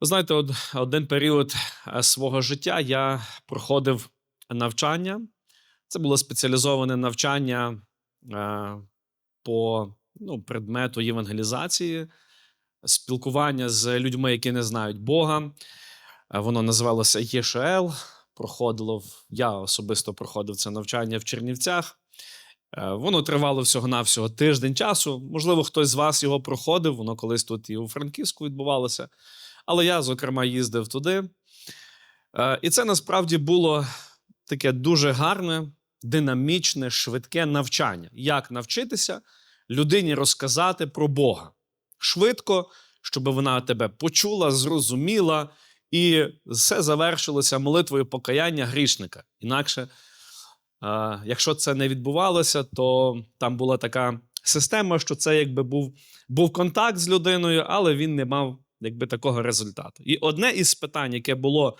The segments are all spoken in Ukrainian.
Ви знаєте, од- один період е, свого життя я проходив навчання. Це було спеціалізоване навчання е, по ну, предмету євангелізації, спілкування з людьми, які не знають Бога. Е, Воно називалося ЄШЛ. Проходило я особисто проходив це навчання в Чернівцях. Воно тривало всього-навсього тиждень часу. Можливо, хтось з вас його проходив, воно колись тут і у Франківську відбувалося. Але я, зокрема, їздив туди. Е, І це насправді було таке дуже гарне, динамічне, швидке навчання. Як навчитися людині розказати про Бога швидко, щоб вона тебе почула, зрозуміла, і все завершилося молитвою покаяння грішника. Інакше, е, якщо це не відбувалося, то там була така система, що це якби був, був контакт з людиною, але він не мав якби такого результату. І одне із питань, яке було,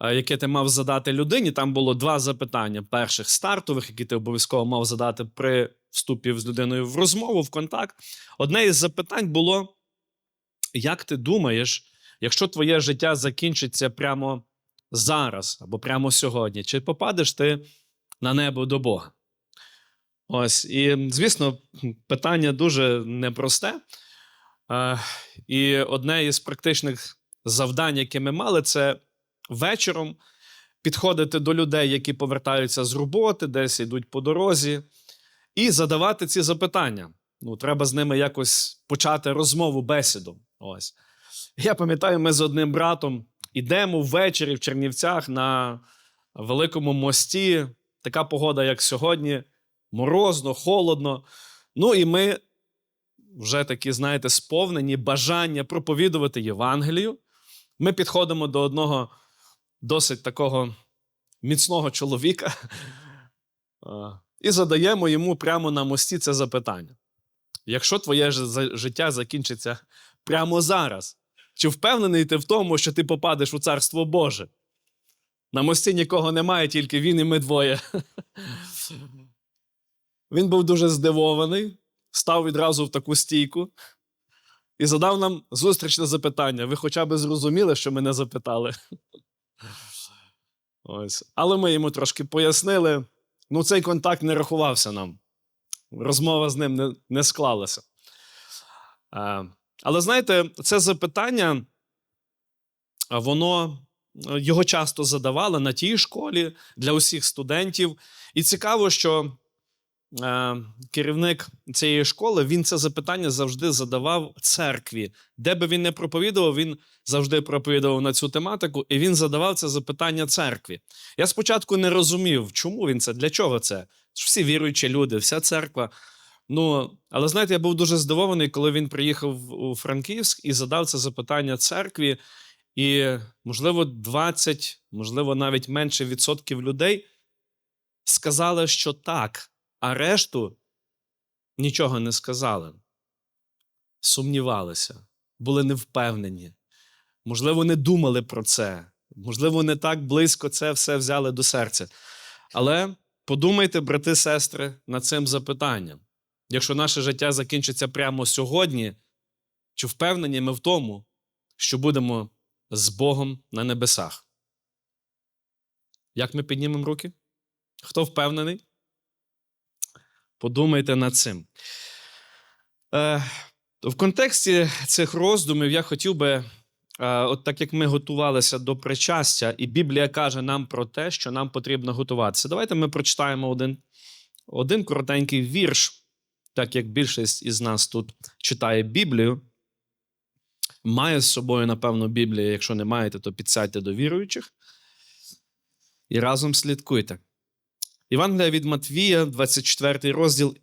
е, яке ти мав задати людині, там було два запитання: перших стартових, які ти обов'язково мав задати при вступі з людиною в розмову, в контакт. Одне із запитань було: як ти думаєш, якщо твоє життя закінчиться прямо зараз або прямо сьогодні, чи попадеш ти на небо до Бога? Ось, і звісно, питання дуже непросте. Е, І одне із практичних завдань, яке ми мали, це вечором підходити до людей, які повертаються з роботи, десь йдуть по дорозі, і задавати ці запитання. Ну, треба з ними якось почати розмову, бесіду. Ось. Я пам'ятаю, ми з одним братом йдемо ввечері в Чернівцях на великому мості. Така погода, як сьогодні, морозно, холодно. Ну і ми вже такі, знаєте, сповнені бажання проповідувати Євангелію. Ми підходимо до одного досить такого міцного чоловіка і задаємо йому прямо на мості це запитання. Якщо твоє життя закінчиться прямо зараз, чи впевнений ти в тому, що ти попадеш у Царство Боже? На мості нікого немає, тільки він і ми двоє. Він був дуже здивований, став відразу в таку стійку і задав нам зустрічне запитання. Ви хоча б зрозуміли, що мене запитали? Ось. Але ми йому трошки пояснили. Ну, цей контакт не рахувався нам. Розмова з ним не, не склалася. А, але знаєте, це запитання, воно е, його часто задавали на тій школі для усіх студентів. І цікаво, що керівник цієї школи він це запитання завжди задавав церкві. Де би він не проповідував, він завжди проповідував на цю тематику, і він задавав це запитання церкві. Я спочатку не розумів, чому він це, для чого це. Всі віруючі люди, вся церква. Ну, але знаєте, я був дуже здивований, коли він приїхав у Франківськ і задав це запитання церкві. І, можливо, 20, можливо, навіть менше відсотків людей сказали, що так, а решту нічого не сказали. Сумнівалися, були невпевнені. Можливо, не думали про це. Можливо, не так близько це все взяли до серця. Але подумайте, брати, сестри, над цим запитанням. Якщо наше життя закінчиться прямо сьогодні, чи впевнені ми в тому, що будемо з Богом на небесах? Як ми піднімемо руки? Хто впевнений? Подумайте над цим. Е, в контексті цих роздумів я хотів би, е, от так як ми готувалися до причастя, і Біблія каже нам про те, що нам потрібно готуватися. Давайте ми прочитаємо один, один коротенький вірш, так як більшість із нас тут читає Біблію. Має з собою, напевно, Біблію. Якщо не маєте, то підсядьте до віруючих. І разом слідкуйте. Івангелія від Матвія, 24 розділ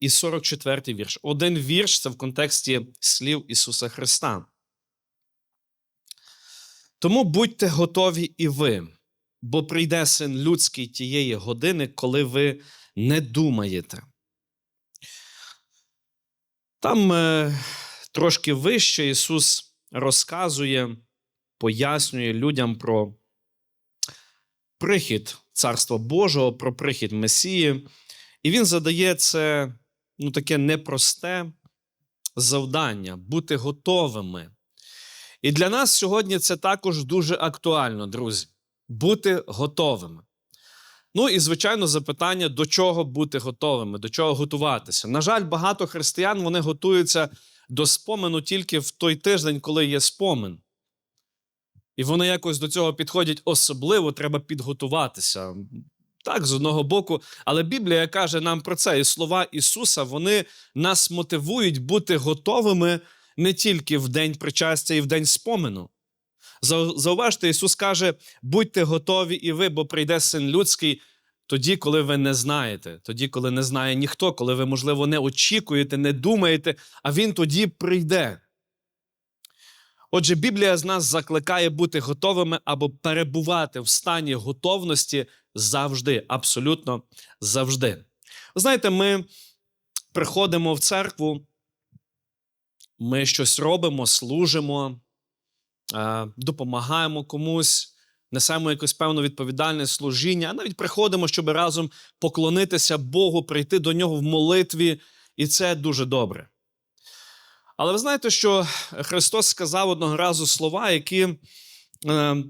і 44 вірш. Один вірш це в контексті слів Ісуса Христа. Тому будьте готові і ви, бо прийде син людський тієї години, коли ви не думаєте. Там е, трошки вище Ісус розказує, пояснює людям про прихід Царства Божого, про прихід Месії. І він задає це ну, таке непросте завдання бути готовими. І для нас сьогодні це також дуже актуально, друзі, бути готовими. Ну і, звичайно, запитання, до чого бути готовими, до чого готуватися. На жаль, багато християн вони готуються до спомену тільки в той тиждень, коли є спомин. І вони якось до цього підходять особливо, треба підготуватися. Так, з одного боку, але Біблія каже нам про це, і слова Ісуса вони нас мотивують бути готовими не тільки в день причастя і в день спомену. Зауважте, Ісус каже: будьте готові і ви, бо прийде син людський тоді, коли ви не знаєте, тоді, коли не знає ніхто, коли ви, можливо, не очікуєте, не думаєте, а Він тоді прийде. Отже, Біблія з нас закликає бути готовими або перебувати в стані готовності завжди, абсолютно завжди. Знаєте, ми приходимо в церкву, ми щось робимо, служимо, допомагаємо комусь, несемо якусь певну відповідальне служіння, а навіть приходимо, щоб разом поклонитися Богу, прийти до нього в молитві, і це дуже добре. Але ви знаєте, що Христос сказав одного разу слова, які е,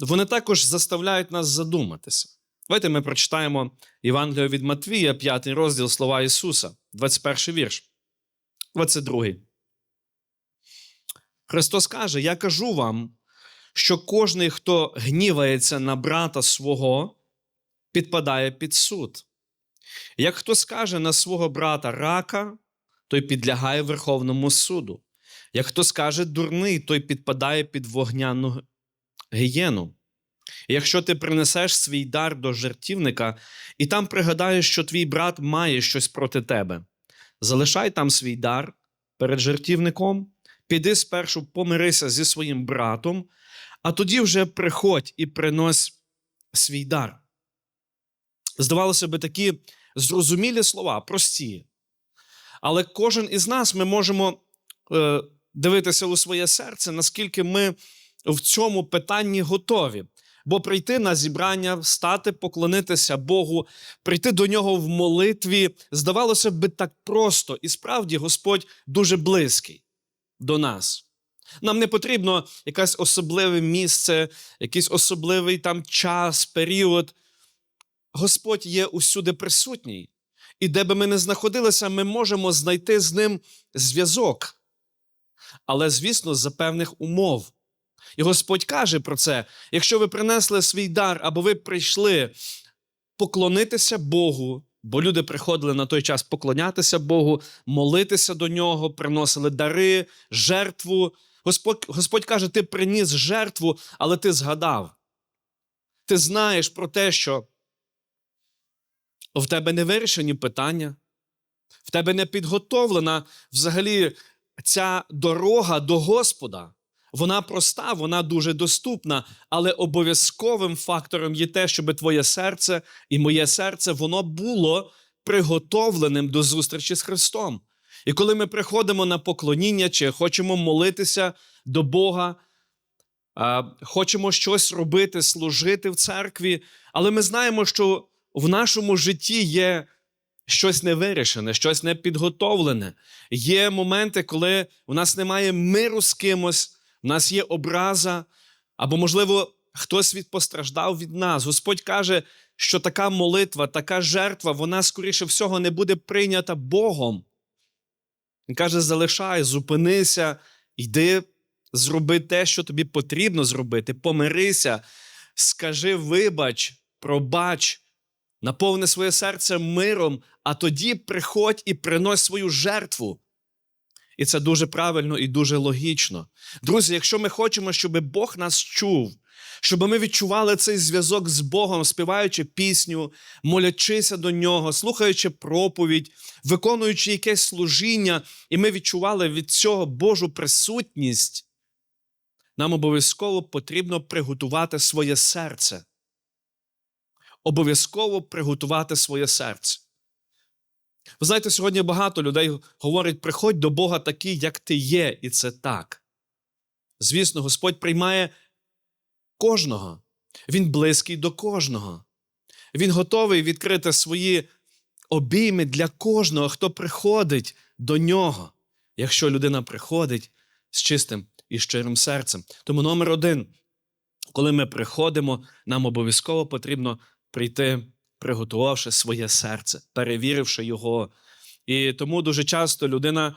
вони також заставляють нас задуматися. Давайте ми прочитаємо Євангелію від Матвія, 5 розділ слова Ісуса, 21 вірш, 22. Христос каже: Я кажу вам, що кожний, хто гнівається на брата свого, підпадає під суд. Як хто скаже на свого брата рака, той підлягає Верховному суду. Як хто скаже дурний, той підпадає під вогняну гієну. Якщо ти принесеш свій дар до жертівника і там пригадаєш, що твій брат має щось проти тебе, залишай там свій дар перед жертівником, піди спершу помирися зі своїм братом, а тоді вже приходь і принось свій дар. Здавалося би, такі зрозумілі слова, прості. Але кожен із нас ми можемо е, дивитися у своє серце, наскільки ми в цьому питанні готові. Бо прийти на зібрання, встати, поклонитися Богу, прийти до нього в молитві, здавалося б так просто, і справді Господь дуже близький до нас. Нам не потрібно якесь особливе місце, якийсь особливий там час, період. Господь є усюди присутній. І де би ми не знаходилися, ми можемо знайти з ним зв'язок. Але, звісно, за певних умов. І Господь каже про це: якщо ви принесли свій дар, або ви прийшли поклонитися Богу, бо люди приходили на той час поклонятися Богу, молитися до нього, приносили дари, жертву. Господь, Господь каже: ти приніс жертву, але ти згадав. Ти знаєш про те, що в тебе не вирішені питання, в тебе не підготовлена взагалі ця дорога до Господа. Вона проста, вона дуже доступна, але обов'язковим фактором є те, щоб твоє серце і моє серце воно було приготовленим до зустрічі з Христом. І коли ми приходимо на поклоніння чи хочемо молитися до Бога, хочемо щось робити, служити в церкві, але ми знаємо, що в нашому житті є щось невирішене, щось непідготовлене. Є моменти, коли у нас немає миру з кимось, у нас є образа, або, можливо, хтось від постраждав від нас. Господь каже, що така молитва, така жертва, вона, скоріше всього, не буде прийнята Богом. Він каже: залишай, зупинися, йди, зроби те, що тобі потрібно зробити, помирися, скажи, вибач, пробач, наповни своє серце миром, а тоді приходь і принось свою жертву. І це дуже правильно і дуже логічно. Друзі, якщо ми хочемо, щоб Бог нас чув, щоб ми відчували цей зв'язок з Богом, співаючи пісню, молячися до нього, слухаючи проповідь, виконуючи якесь служіння, і ми відчували від цього Божу присутність, нам обов'язково потрібно приготувати своє серце обов'язково приготувати своє серце. Ви знаєте, сьогодні багато людей говорять: приходь до Бога такий, як ти є, і це так. Звісно, Господь приймає кожного, Він близький до кожного. Він готовий відкрити свої обійми для кожного, хто приходить до нього. Якщо людина приходить з чистим і щирим серцем. Тому номер один, коли ми приходимо, нам обов'язково потрібно прийти, приготувавши своє серце, перевіривши його. І тому дуже часто людина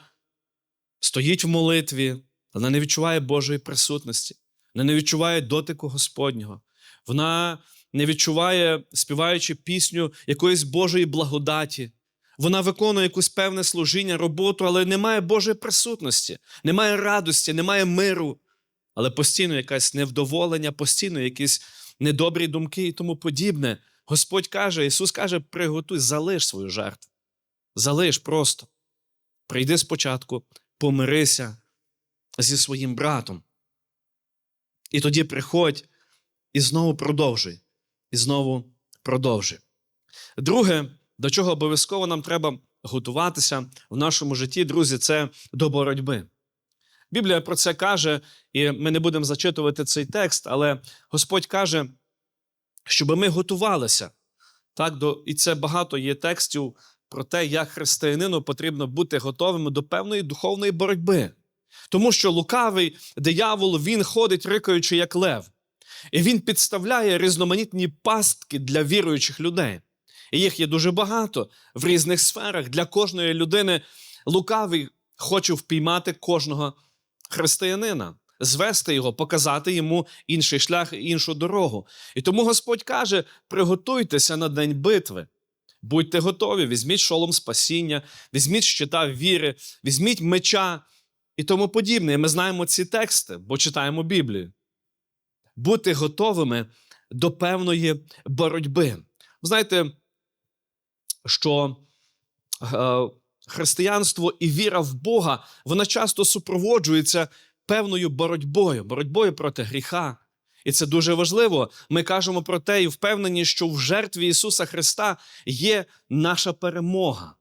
стоїть в молитві, вона не відчуває Божої присутності, вона не відчуває дотику Господнього. Вона не відчуває, співаючи пісню якоїсь Божої благодаті. Вона виконує якусь певне служіння, роботу, але немає Божої присутності, немає радості, немає миру, але постійно якесь невдоволення, постійно якісь недобрі думки і тому подібне. Господь каже, Ісус каже: приготуй, залиш свою жертву. Залиш просто. Прийди спочатку, помирися зі своїм братом. І тоді приходь і знову продовжуй. І знову продовжуй. Друге, до чого обов'язково нам треба готуватися в нашому житті, друзі, це до боротьби. Біблія про це каже, і ми не будемо зачитувати цей текст, але Господь каже, щоб ми готувалися. Так, до, І це багато є текстів про те, як християнину потрібно бути готовими до певної духовної боротьби. Тому що лукавий диявол він ходить, рикаючи, як лев. І він підставляє різноманітні пастки для віруючих людей. І їх є дуже багато в різних сферах. Для кожної людини лукавий хоче впіймати кожного християнина, звести його, показати йому інший шлях, іншу дорогу. І тому Господь каже: приготуйтеся на день битви. Будьте готові, візьміть шолом спасіння, візьміть щита віри, візьміть меча і тому подібне. І ми знаємо ці тексти, бо читаємо Біблію. Бути готовими до певної боротьби. Знаєте, що е, християнство і віра в Бога вона часто супроводжується певною боротьбою, боротьбою проти гріха. І це дуже важливо. Ми кажемо про те і впевнені, що в жертві Ісуса Христа є наша перемога.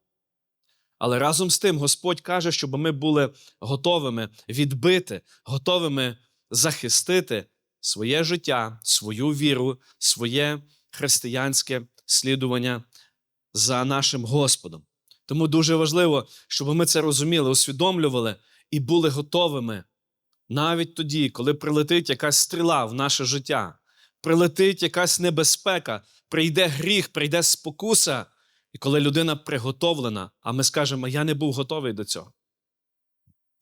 Але разом з тим Господь каже, щоб ми були готовими відбити, готовими захистити своє життя, свою віру, своє християнське слідування за нашим Господом. Тому дуже важливо, щоб ми це розуміли, усвідомлювали і були готовими навіть тоді, коли прилетить якась стріла в наше життя, прилетить якась небезпека, прийде гріх, прийде спокуса, і коли людина приготовлена, а ми скажемо, я не був готовий до цього.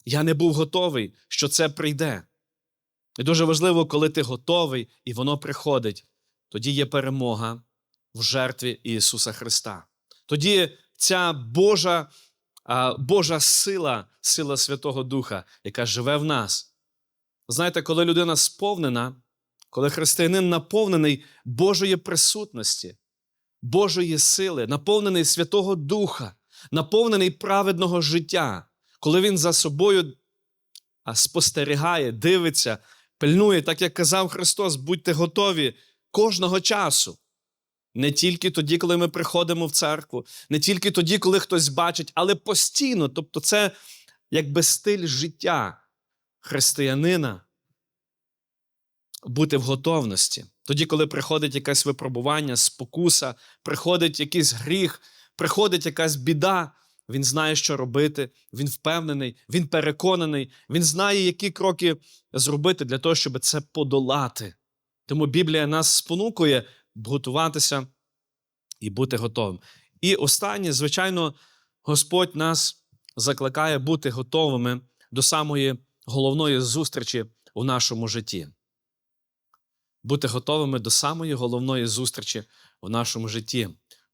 Я не був готовий, що це прийде. І дуже важливо, коли ти готовий і воно приходить, тоді є перемога в жертві Ісуса Христа. Тоді ця Божа, Божа сила, сила Святого Духа, яка живе в нас. Знаєте, коли людина сповнена, коли християнин наповнений Божої присутності, Божої сили, наповнений Святого Духа, наповнений праведного життя, коли він за собою спостерігає, дивиться, пильнує, так як казав Христос, будьте готові кожного часу. Не тільки тоді, коли ми приходимо в церкву, не тільки тоді, коли хтось бачить, але постійно. Тобто, це якби стиль життя християнина бути в готовності. Тоді, коли приходить якесь випробування, спокуса, приходить якийсь гріх, приходить якась біда, він знає, що робити, він впевнений, він переконаний, він знає, які кроки зробити для того, щоб це подолати. Тому Біблія нас спонукує готуватися і бути готовим. І останнє, звичайно, Господь нас закликає бути готовими до самої головної зустрічі у нашому житті. Бути готовими до самої головної зустрічі у нашому житті.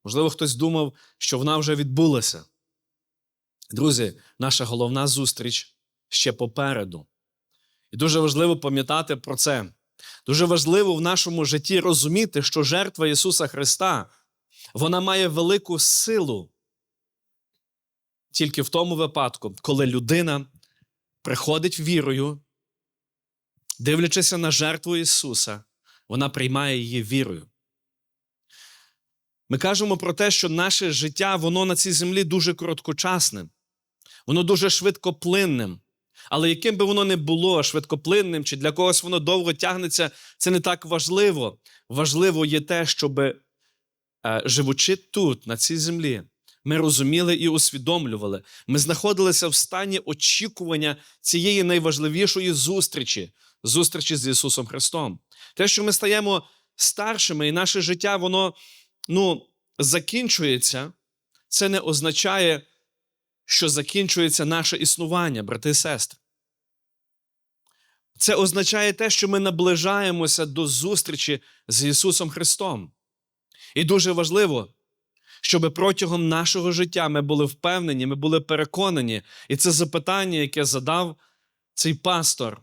Можливо, хтось думав, що вона вже відбулася. Друзі, наша головна зустріч ще попереду. І дуже важливо пам'ятати про це. Дуже важливо в нашому житті розуміти, що жертва Ісуса Христа вона має велику силу тільки в тому випадку, коли людина приходить вірою, дивлячися на жертву Ісуса, вона приймає її вірою. Ми кажемо про те, що наше життя, воно на цій землі дуже короткочасне, воно дуже швидкоплинним. Але яким би воно не було швидкоплинним, чи для когось воно довго тягнеться, це не так важливо. Важливо є те, щоб, е, живучи тут, на цій землі, Ми розуміли і усвідомлювали. Ми знаходилися в стані очікування цієї найважливішої зустрічі зустрічі з Ісусом Христом. Те, що ми стаємо старшими, і наше життя, воно ну, закінчується, це не означає, що закінчується наше існування, брати і сестри. Це означає те, що ми наближаємося до зустрічі з Ісусом Христом. І дуже важливо, щоб протягом нашого життя ми були впевнені, ми були переконані. І це запитання, яке задав цей пастор.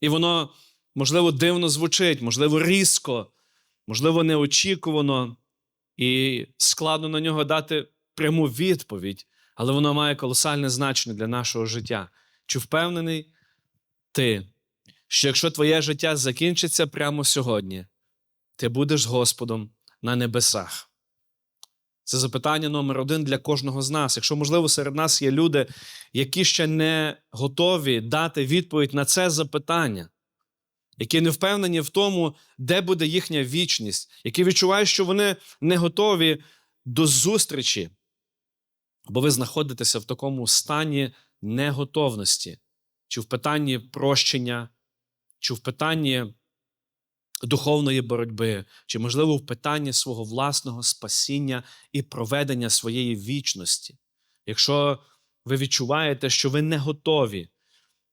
І воно, можливо, дивно звучить, можливо, різко, можливо, неочікувано, і складно на нього дати пряму відповідь, але воно має колосальне значення для нашого життя. Чи впевнений ти, що якщо твоє життя закінчиться прямо сьогодні, ти будеш з Господом на небесах? Це запитання номер один для кожного з нас. Якщо, можливо, серед нас є люди, які ще не готові дати відповідь на це запитання, які не впевнені в тому, де буде їхня вічність, які відчувають, що вони не готові до зустрічі, бо ви знаходитеся в такому стані неготовності, чи в питанні прощення, чи в питанні духовної боротьби, чи, можливо, в питанні свого власного спасіння і проведення своєї вічності. Якщо ви відчуваєте, що ви не готові,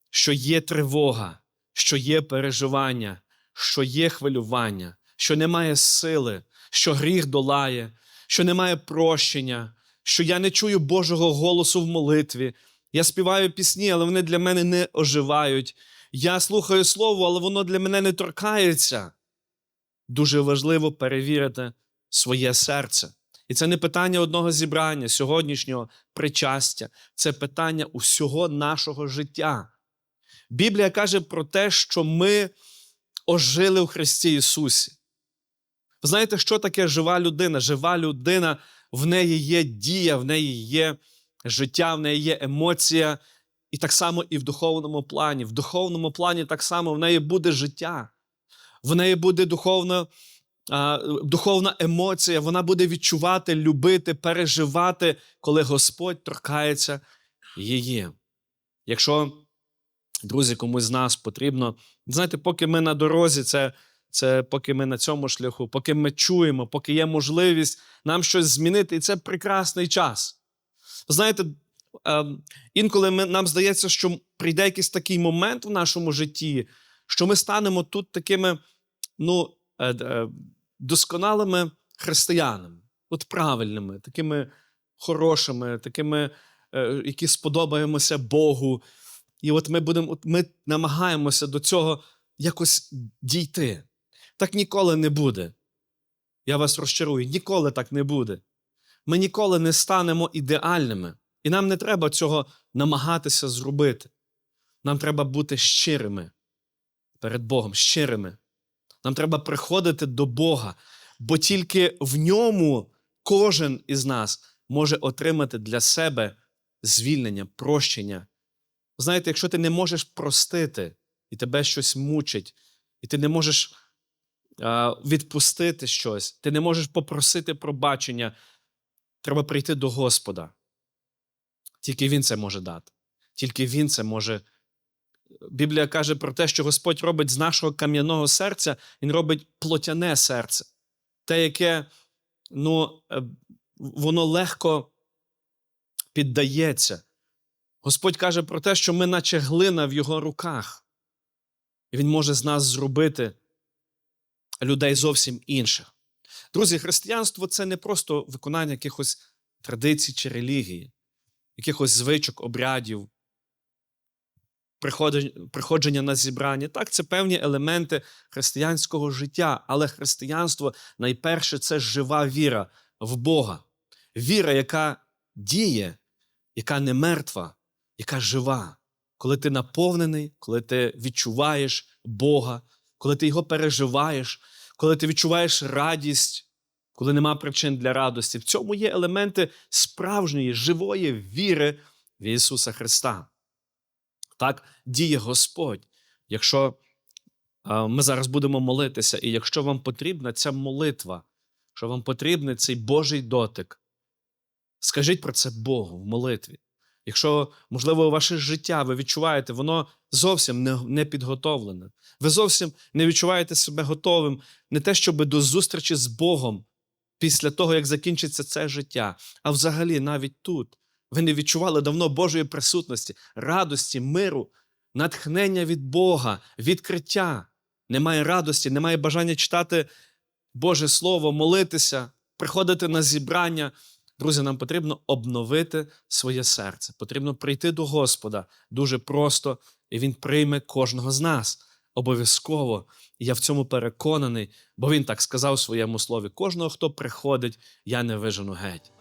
що є тривога, що є переживання, що є хвилювання, що немає сили, що гріх долає, що немає прощення, що я не чую Божого голосу в молитві. Я співаю пісні, але вони для мене не оживають. Я слухаю слово, але воно для мене не торкається. Дуже важливо перевірити своє серце. І це не питання одного зібрання, сьогоднішнього причастя, це питання усього нашого життя. Біблія каже про те, що ми ожили у Христі Ісусі. Ви знаєте, що таке жива людина? Жива людина, в неї є дія, в неї є життя, в неї є емоція. І так само і в духовному плані. В духовному плані так само в неї буде життя, в неї буде духовна, духовна емоція, вона буде відчувати, любити, переживати, коли Господь торкається її. Якщо, друзі, комусь з нас потрібно, знаєте, поки ми на дорозі, це, це поки ми на цьому шляху, поки ми чуємо, поки є можливість нам щось змінити, і це прекрасний час. Знаєте, Ем, інколи ми, нам здається, що прийде якийсь такий момент в нашому житті, що ми станемо тут такими ну, е, е, досконалими християнами, от правильними, такими хорошими, такими, е, які сподобаємося Богу. І от ми будемо, от ми намагаємося до цього якось дійти. Так ніколи не буде. Я вас розчарую, ніколи так не буде. Ми ніколи не станемо ідеальними. І нам не треба цього намагатися зробити. Нам треба бути щирими перед Богом, щирими. Нам треба приходити до Бога, бо тільки в ньому кожен із нас може отримати для себе звільнення, прощення. Знаєте, якщо ти не можеш простити, і тебе щось мучить, і ти не можеш відпустити щось, ти не можеш попросити пробачення, треба прийти до Господа. Тільки Він це може дати. Тільки Він це може. Біблія каже про те, що Господь робить з нашого кам'яного серця, Він робить плотяне серце. Те, яке ну, воно легко піддається. Господь каже про те, що ми, наче глина в Його руках. І Він може з нас зробити людей зовсім інших. Друзі, християнство це не просто виконання якихось традицій чи релігії якихось звичок, обрядів, приходження на зібрання. Так, це певні елементи християнського життя, але християнство найперше це жива віра в Бога. Віра, яка діє, яка не мертва, яка жива. Коли ти наповнений, коли ти відчуваєш Бога, коли ти його переживаєш, коли ти відчуваєш радість, коли нема причин для радості. В цьому є елементи справжньої, живої віри в Ісуса Христа. Так діє Господь. Якщо ми зараз будемо молитися, і якщо вам потрібна ця молитва, якщо вам потрібний цей Божий дотик, Скажіть про це Богу в молитві. Якщо, можливо, ваше життя ви відчуваєте, воно зовсім не, не підготовлене. Ви зовсім не відчуваєте себе готовим не те, щоб до зустрічі з Богом після того, як закінчиться це життя, а взагалі навіть тут. Ви не відчували давно Божої присутності, радості, миру, натхнення від Бога, відкриття. Немає радості, немає бажання читати Боже Слово, молитися, приходити на зібрання. Друзі, нам потрібно обновити своє серце. Потрібно прийти до Господа дуже просто, і Він прийме кожного з нас. Обов'язково. Я в цьому переконаний, бо він так сказав у своєму слові: кожного, хто приходить, я не вижену геть.